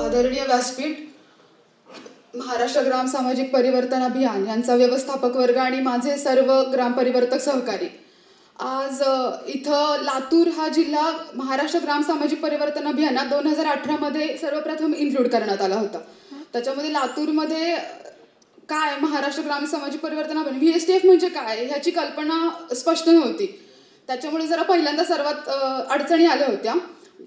आदरणीय व्यासपीठ महाराष्ट्र ग्राम सामाजिक परिवर्तन अभियान यांचा व्यवस्थापक वर्ग आणि माझे सर्व ग्राम परिवर्तक सहकारी. आज इथं लातूर हा जिल्हा महाराष्ट्र ग्राम सामाजिक परिवर्तन अभियानात दोन हजार अठरामध्ये सर्वप्रथम इन्क्लूड करण्यात आला होता. त्याच्यामध्ये लातूरमध्ये काय महाराष्ट्र ग्राम सामाजिक परिवर्तन अभियान व्ही एस टी एफ म्हणजे काय ह्याची कल्पना स्पष्ट नव्हती. त्याच्यामुळे जरा पहिल्यांदा सर्वात अडचणी आल्या होत्या.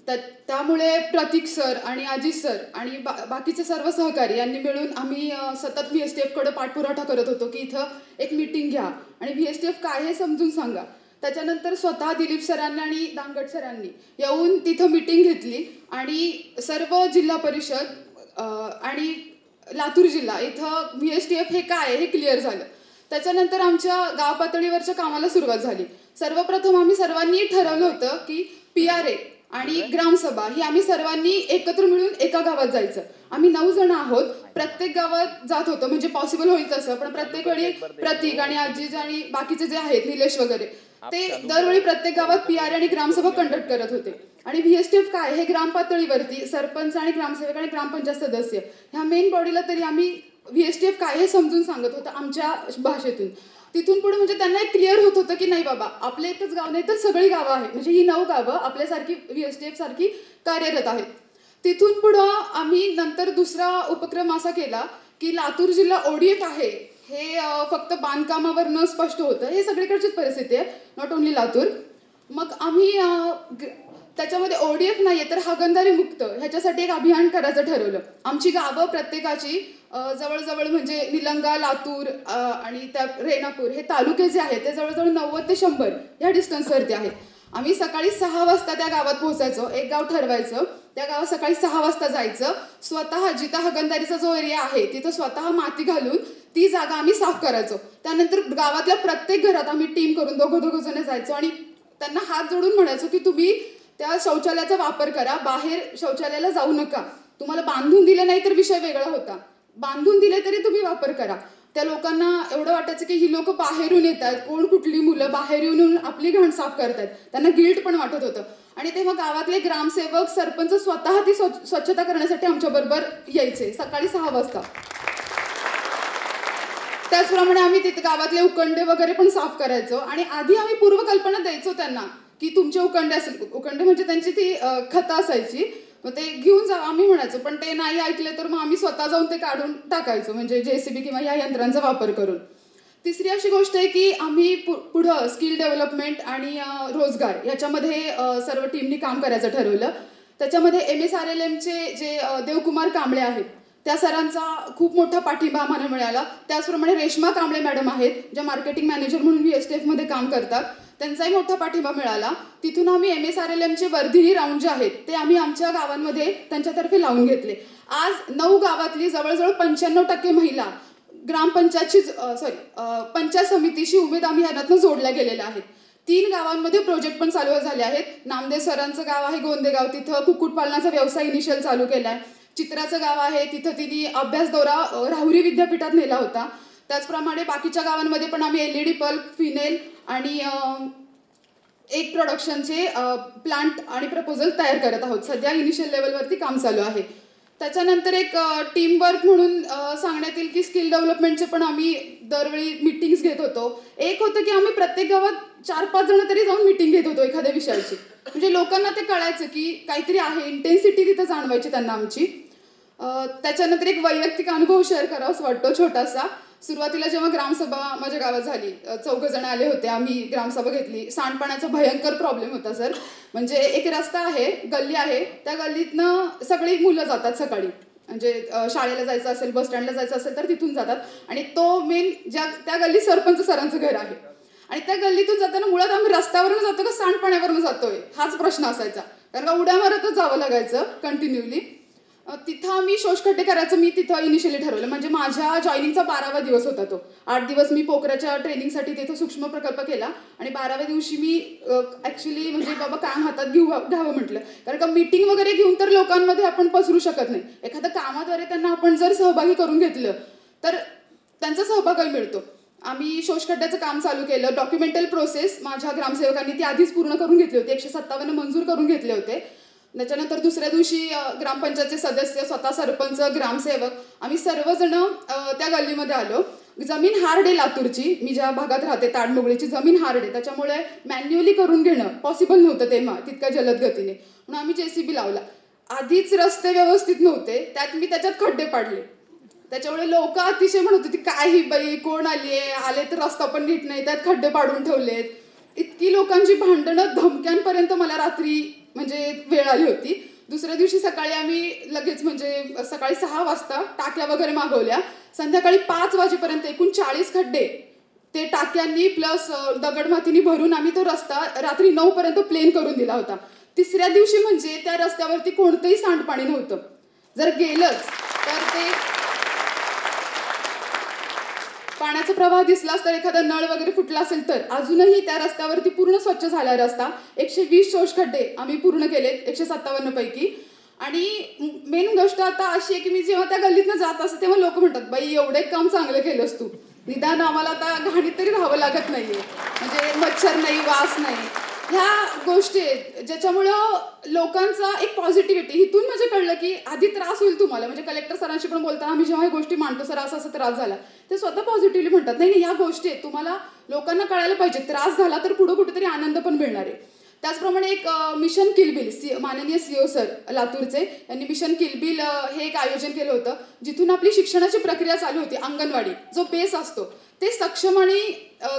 त्या त्यामुळे प्रतीक सर आणि अजित सर आणि बा बाकीचे सर्व सहकारी यांनी मिळून आम्ही सतत व्ही एस टी एफकडे पाठपुराठा करत होतो की इथं एक मीटिंग घ्या. आणि व्ही एस टी एफ काय हे समजून सांगा. त्याच्यानंतर स्वतः दिलीप सरांनी आणि दांगट सरांनी येऊन तिथं मीटिंग घेतली आणि सर्व जिल्हा परिषद आणि लातूर जिल्हा इथं व्ही एस टी एफ हे काय आहे हे क्लिअर झालं. त्याच्यानंतर आमच्या गाव पातळीवरच्या कामाला सुरुवात झाली. सर्वप्रथम आम्ही सर्वांनी ठरवलं होतं की पी आर ए आणि ग्रामसभा ही आम्ही सर्वांनी एकत्र मिळून एका गावात जायचं. आम्ही नऊ जण आहोत. प्रत्येक गावात जात होतो. म्हणजे पॉसिबल होईल तसं पण प्रत्येक वेळी प्रतीक आणि आजी आणि बाकीचे जे आहेत निलेश वगैरे ते दरवेळी प्रत्येक गावात पी आर आणि ग्रामसभा कंडक्ट करत होते. आणि व्ही एस टी एफ काय? हे ग्राम पातळीवरती सरपंच आणि ग्रामसेवक आणि ग्रामपंचायत सदस्य. ह्या मेन बॉडीला तरी आम्ही व्ही एस टी एफ काय हे समजून सांगत होतं आमच्या भाषेतून. तिथून पुढे म्हणजे त्यांना एक क्लिअर होत होतं की नाही बाबा आपल्या एकच गाव नाही तर सगळी गावं आहेत. म्हणजे ही नऊ गावं आपल्यासारखी व्ही एस टी एफ सारखी कार्यरत आहेत. तिथून पुढं आम्ही नंतर दुसरा उपक्रम असा केला की लातूर जिल्हा ओडीएफ आहे हे फक्त बांधकामावर न स्पष्ट होतं. हे सगळीकडचीच परिस्थिती आहे नॉट ओन्ली लातूर. मग आम्ही ग- त्याच्यामध्ये ओडीएफ नाही आहे तर हगंदारी मुक्त ह्याच्यासाठी एक अभियान करायचं ठरवलं. आमची गावं प्रत्येकाची जवळजवळ म्हणजे निलंगा लातूर आणि त्या रेणापूर हे तालुके जे आहेत ते जवळजवळ नव्वद ते शंभर ह्या डिस्टन्सवरती आहेत. आम्ही सकाळी सहा वाजता त्या गावात पोहोचायचो एक गाव ठरवायचं. त्या गावात सकाळी सहा वाजता जायचं. स्वतः जिथं हगंदारीचा जो एरिया आहे तिथं स्वतः माती घालून ती जागा आम्ही साफ करायचो. त्यानंतर गावातल्या प्रत्येक घरात आम्ही टीम करून दोघं दोघं जण जायचो आणि त्यांना हात जोडून म्हणायचो की तुम्ही त्या शौचालयाचा वापर करा बाहेर शौचालयाला जाऊ नका. तुम्हाला बांधून दिले नाही तर विषय वेगळा होता. बांधून दिले तरी तुम्ही वापर करा. त्या लोकांना एवढं वाटायचं की ही लोक बाहेरून येतात कोण कुठली मुलं बाहेर येऊन आपली घाण साफ करतायत त्यांना गिल्ट पण वाटत होतं. आणि तेव्हा गावातले ग्रामसेवक सरपंच स्वतः ती स्वच्छता करण्यासाठी आमच्या बरोबर यायचे सकाळी सहा वाजता. त्याचप्रमाणे आम्ही तिथे गावातले उकंडे वगैरे पण साफ करायचो. आणि आधी आम्ही पूर्वकल्पना द्यायचो त्यांना की तुमचे उकंडे असेल उकंडे म्हणजे त्यांची ती खतं असायची. मग ते घेऊन जा आम्ही म्हणायचो पण ते नाही ऐकले तर मग आम्ही स्वतः जाऊन ते काढून टाकायचो म्हणजे जेसीबी किंवा या यंत्रांचा वापर करून. तिसरी अशी गोष्ट आहे की आम्ही पु- पुढं स्किल डेव्हलपमेंट आणि रोजगार याच्यामध्ये सर्व टीमनी काम करायचं ठरवलं. त्याच्यामध्ये एम एस आर एल एमचे जे देवकुमार कांबळे आहेत त्या सरांचा खूप मोठा पाठिंबा आम्हाला मिळाला. त्याचप्रमाणे रेश्मा कांबळे मॅडम आहेत ज्या मार्केटिंग मॅनेजर म्हणून व्ही एस टी एफमध्ये काम करतात. त्यांचाही मोठा पाठिंबा मिळाला. तिथून आम्ही एम एस आर एल एमचे वर्धिनी राऊंड जे आहेत ते आम्ही आमच्या गावांमध्ये त्यांच्यातर्फे लावून घेतले. आज नऊ गावातली जवळजवळ पंच्याण्णव टक्के महिला ग्रामपंचायतची सॉरी पंचायत समितीशी उमेद आम्ही ह्यातनं जोडल्या गेलेल्या आहेत. तीन गावांमध्ये प्रोजेक्ट पण चालू झाले आहेत. नामदेव सरांचं गाव आहे गोंदेगाव तिथं कुक्कुटपालनाचा व्यवसाय इनिशियल चालू केला आहे चित्राचं गाव आहे तिथं तिने अभ्यास दौरा राहुरी विद्यापीठात नेला होता. त्याचप्रमाणे बाकीच्या गावांमध्ये पण आम्ही L E D bulb phenyl आणि एक प्रोडक्शनचे प्लांट आणि प्रपोजल तयार करत आहोत. सध्या इनिशियल लेवलवरती काम चालू आहे. त्याच्यानंतर एक टीमवर्क म्हणून सांगण्यात येईल की स्किल डेव्हलपमेंटचे पण आम्ही दरवेळी मिटिंग्स घेत होतो. एक होतं की आम्ही प्रत्येक गावात चार पाच जण तरी जाऊन मिटिंग घेत होतो एखाद्या विषयाची. म्हणजे लोकांना ते कळायचं की काहीतरी आहे. इंटेन्सिटी तिथं जाणवायची त्यांना आमची. त्याच्यानंतर एक वैयक्तिक अनुभव शेअर करावाच वाटतो छोटासा. सुरुवातीला जेव्हा ग्रामसभा माझ्या गावात झाली चौघ जण आले होते. आम्ही ग्रामसभा घेतली. सांडपाण्याचा भयंकर प्रॉब्लेम होता सर. म्हणजे एक रस्ता आहे गल्ली आहे. त्या गल्लीतनं सगळी मुलं जातात सकाळी. म्हणजे शाळेला जायचं असेल बस स्टँडला जायचं असेल तर तिथून जातात. आणि तो मेन ज्या त्या गल्लीत सरपंच सरांचं घर आहे. आणि त्या गल्लीतून जाताना मुळात आम्ही रस्त्यावरून जातो का सांडपाण्यावरून जातोय? हाच प्रश्न असायचा. कारण का उड्या मारतच जावं लागायचं कंटिन्यूली तिथं आम्ही शोषखड्डे करायचं मी तिथं इनिशियली ठरवलं. म्हणजे माझ्या जॉईनिंगचा बारावा दिवस होता तो. आठ दिवस मी पोखराच्या ट्रेनिंगसाठी तिथं सूक्ष्म प्रकल्प केला आणि बाराव्या दिवशी मी ॲक्च्युली म्हणजे बाबा काम हातात घेऊ घ्यावं म्हटलं. कारण का मीटिंग वगैरे घेऊन तर लोकांमध्ये आपण पसरू शकत नाही. एखाद्या कामाद्वारे त्यांना आपण जर सहभागी करून घेतलं तर त्यांचा सहभागही मिळतो. आम्ही शोषखड्ड्याचं काम चालू केलं. डॉक्युमेंटल प्रोसेस माझ्या ग्रामसेवकांनी ती आधीच पूर्ण करून घेतली होती. एकशे सत्तावन्न मंजूर करून घेतले होते. त्याच्यानंतर दुसऱ्या दिवशी ग्रामपंचायतचे सदस्य स्वतः सरपंच ग्रामसेवक आम्ही सर्वजण त्या गल्लीमध्ये आलो. जमीन हार्ड आहे लातूरची. मी ज्या भागात राहते ताडमोगळीची जमीन हार्ड आहे. त्याच्यामुळे मॅन्युअली करून घेणं पॉसिबल नव्हतं तेव्हा तितक्या जलद गतीने. म्हणून आम्ही जेसीबी लावला. आधीच रस्ते व्यवस्थित नव्हते. त्यात मी त्याच्यात खड्डे पाडले. त्याच्यामुळे लोक अतिशय म्हणत होती काय ही बाई कोण आली आहे? आले तर रस्ता पण नीट नाही. त्यात खड्डे पाडून ठेवलेत. इतकी लोकांची भांडणं धमक्यांपर्यंत मला रात्री म्हणजे वेळ आली होती. दुसऱ्या दिवशी सकाळी आम्ही लगेच म्हणजे सकाळी सहा वाजता टाक्या वगैरे मागवल्या. संध्याकाळी पाच वाजेपर्यंत एकूण चाळीस खड्डे ते टाक्यांनी प्लस दगडमातीनी भरून आम्ही तो रस्ता रात्री नऊपर्यंत प्लेन करून दिला होता. तिसऱ्या दिवशी म्हणजे त्या रस्त्यावरती कोणतंही सांडपाणी नव्हतं. जर गेलंच तर ते पाण्याचा प्रवाह दिसलाच तर एखादा नळ वगैरे फुटला असेल तर अजूनही त्या रस्त्यावरती पूर्ण स्वच्छ झाला रस्ता. एकशे वीस शोषखड्डे आम्ही पूर्ण केलेत एकशे सत्तावन्न पैकी. आणि मेन गोष्ट आता अशी आहे की मी जेव्हा त्या गल्लीतनं जात असते तेव्हा लोक म्हणतात बाई एवढे काम चांगलं केलंस तू. निदान आम्हाला आता घाणीत तरी राहावं लागत नाहीये. म्हणजे मच्छर नाही वास नाही. ह्या गोष्टी आहेत ज्याच्यामुळं लोकांचा एक पॉझिटिव्हिटी इथून म्हणजे कळलं की आधी त्रास होईल तुम्हाला. म्हणजे कलेक्टर सरांशी पण बोलताना आम्ही जेव्हा ह्या गोष्टी मांडतो सर असा असा त्रास झाला. ते स्वतः पॉझिटिव्हली म्हणतात. नाही नाही या गोष्टी आहेत. तुम्हाला लोकांना कळायला पाहिजे. त्रास झाला तर पुढं कुठेतरी आनंद पण मिळणार आहे. त्याचप्रमाणे एक मिशन किलबिल सी माननीय सीओ सर लातूरचे यांनी मिशन किलबिल हे एक आयोजन केलं होतं जिथून आपली शिक्षणाची प्रक्रिया चालू होती अंगणवाडी जो बेस असतो ते सक्षम आणि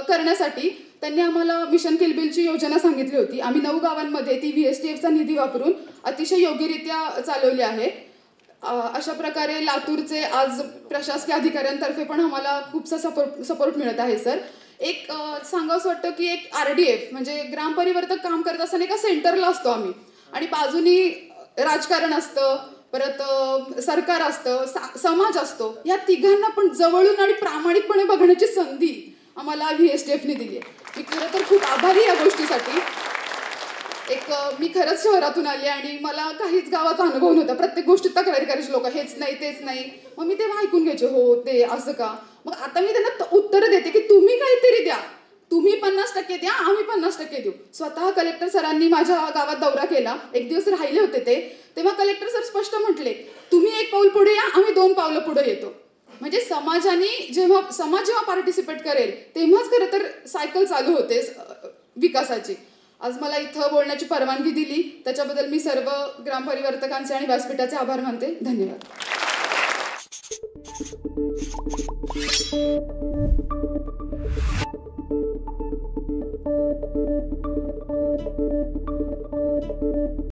करण्यासाठी त्यांनी आम्हाला मिशन किलबिलची योजना सांगितली होती. आम्ही नऊ गावांमध्ये ती व्ही एस टी एफचा निधी वापरून अतिशय योग्यरित्या चालवली आहे. अशा प्रकारे लातूरचे आज प्रशासकीय अधिकाऱ्यांतर्फे पण आम्हाला खूपसा सपोर्ट सपोर्ट मिळत आहे सर. एक अ, सांगावंसं वाटतं की एक आर डी एफ म्हणजे ग्रामपरिवर्तक काम करत असताना एका सेंटरला असतो आम्ही. आणि बाजूनी राजकारण असतं परत सरकार असतं सा- समाज असतो. या तिघांना पण जवळून आणि प्रामाणिकपणे बघण्याची संधी आम्हाला व्ही एस टी एफने दिली आहे. मी खरं तर खूप आभारी या गोष्टीसाठी. एक मी खरंच शहरातून आली आणि मला काहीच गावाचा अनुभव नव्हता. प्रत्येक गोष्टीत तक्रारी करायची लोक हेच नाही तेच नाही. मग मी तेव्हा ऐकून घ्यायचे हो ते असं का? मग आता मी त्यांना उत्तर देते की तुम्ही काहीतरी द्या. तुम्ही पन्नास टक्के द्या आम्ही पन्नास टक्के देऊ. स्वतः कलेक्टर सरांनी माझ्या गावात दौरा केला. एक दिवस राहिले होते ते. तेव्हा कलेक्टर सर स्पष्ट म्हटले तुम्ही एक पाऊल पुढे या आम्ही दोन पावलं पुढे येतो. म्हणजे समाजाने जेव्हा समाज जेव्हा पार्टिसिपेट करेल तेव्हाच खरं तर सायकल चालू होते विकासाची. आज मला इथं बोलण्याची परवानगी दिली. त्याच्याबद्दल मी सर्व ग्रामपरिवर्तकांचे आणि व्यासपीठाचे आभार मानते. धन्यवाद.